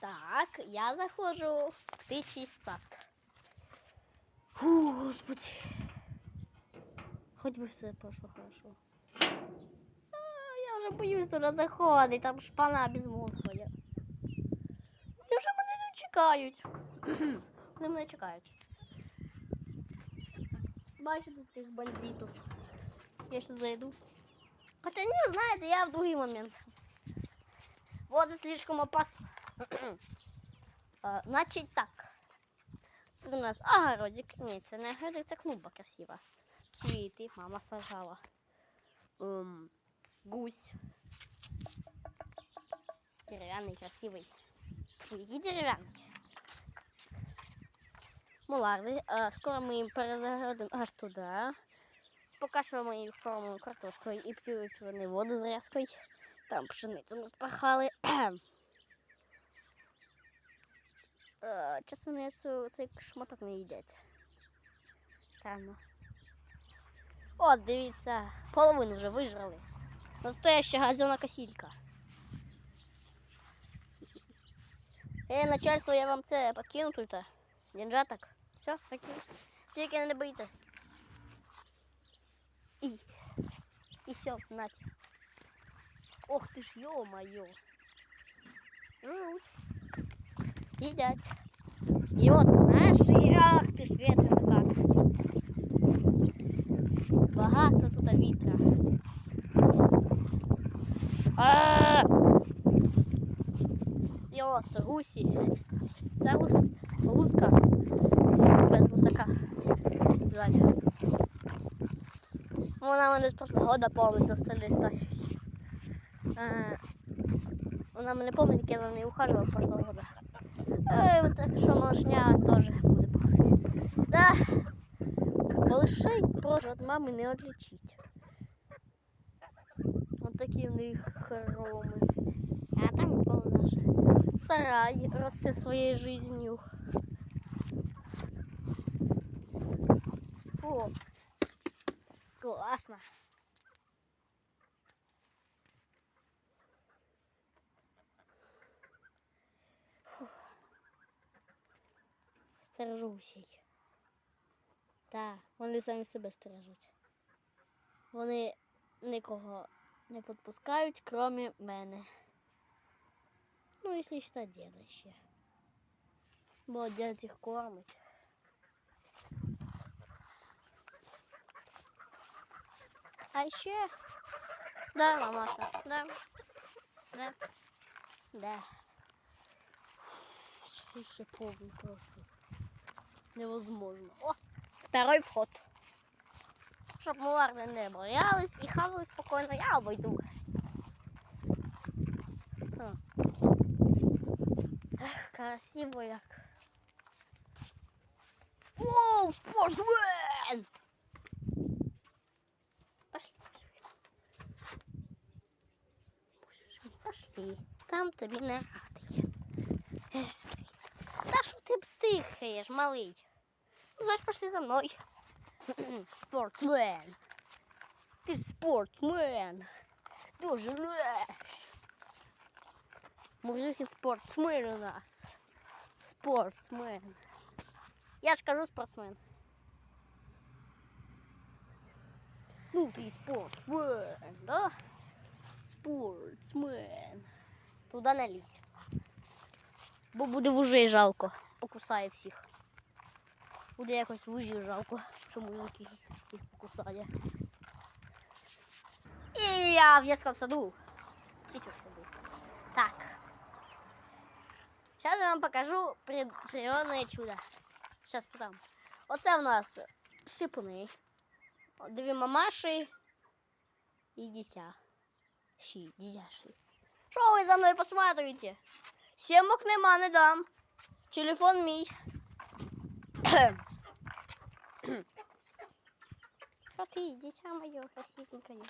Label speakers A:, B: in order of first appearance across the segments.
A: Так, я заходжу в птичий сад. Фу, господи. Хоть бы все прошло хорошо. А, я вже боюсь туди заходити, там шпана без мозга. є. Вони вже мене не чекають. Вони мене чекають. Бачите цих бандитів. Я сейчас зайду. Хотя не, знаете, я в другой момент. Вот слишком опасно. Значить так. Тут у нас огородик. Ні, це не огородик, це клумба красива. Квіти, мама сажала. Ем, гусь. Дерев'яний, красивий. Який дерев'яний. Муларди. А, скоро ми їм перезагородимо аж туди. Поки що ми їх кормимо картошкою і п'ють вони воду з рязкою. Там пшеницю ми спахали. Е, Чесно, вони цю, цей шматок не їдять. Странно. От, дивіться, половину вже вижрали. Настояща газона косілька. Е, начальство, я вам це подкину тут. Деньжаток. Все, покину. Тільки не бийте. І. І все, нате. Ох ти ж, ё-моё. Їдять. І от наші, ах ти как. Багато тут вітра. А! І от гусі. Це гус, гуска. Без гусака. Жаль. Вона мене з прошлого года застрелить стаю. Е, Вона мене як я за нею ухажував прошлого года. Ей, от так що малышня теж буде пахати. Да. Малышей просто від мами не отличить. От такі в них хороми. А там наш сарай росте своєю жизнью. О, классно. Стережу усіх. Так, вони самі себе стережуть. Вони нікого не підпускають, крім мене. Ну, якщо ще діда ще. Бо дід їх кормить. А ще. Да, мамаша, да. Да. Да. Ще повний просто. Невозможно. О, второй вход. Щоб муларни не боялись і хавали спокійно, я обойду. О. Красиво як. Воу, спортсмен! Пошли, пошли. Там тобі не радий. Та що ти стихаєш, малий? Ну, значить, пошли за мною. Спортсмен. Ти ж спортсмен. Дуже леш. Мужики спортсмен у нас. Спортсмен. Я ж кажу спортсмен. Ну, ти спортсмен, да? Спортсмен. Туда не лізь. Бо буде вужей жалко. Покусає всіх. Буде якось вужів жалко, що мужик їх, покусає. І я в детском саду. Сейчас саду. Так. Сейчас я вам покажу при- природное чудо. Сейчас потом. Оце в нас шипуни. Дві мамаші і дитя. Ші, дитяші. Що ви за мною посматриваєте? Сімок нема, не дам. Телефон мій. Що ти, дитя моє красивенькое?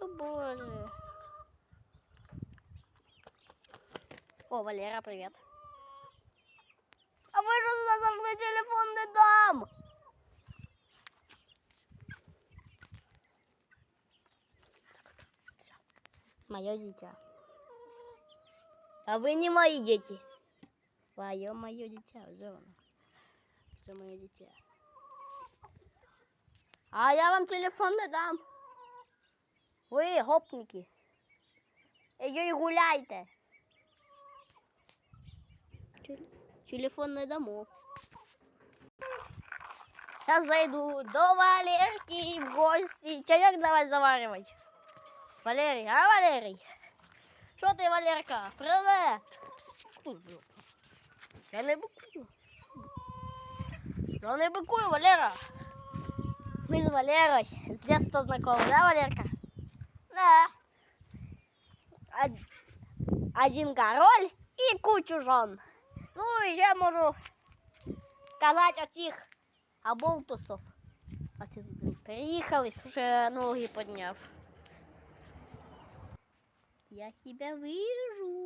A: О боже. О, Валера, привет. А ви що туди зайшли телефон не дам? Все. Моє дитя. А вы не мои дети. Твое мое дитя, вже воно. Все моє дитя. А я вам телефон не дам. Ви гопники. Ей, гуляйте. Телефон не дамо. Сейчас зайду до Валерки в гости. Чаек давай заваривать. Валерий, а Валерий? Що ти, Валерка? Привет! Я не бикую. Я не бикую, Валера. Мы с Валерой с детства знакомы, да, Валерка? Да. Од- Один король и кучу жен. Ну, и ще можу сказать от цих оболтусов. А ти тут блін, приїхали, уже ноги подняв. Я тебя вижу.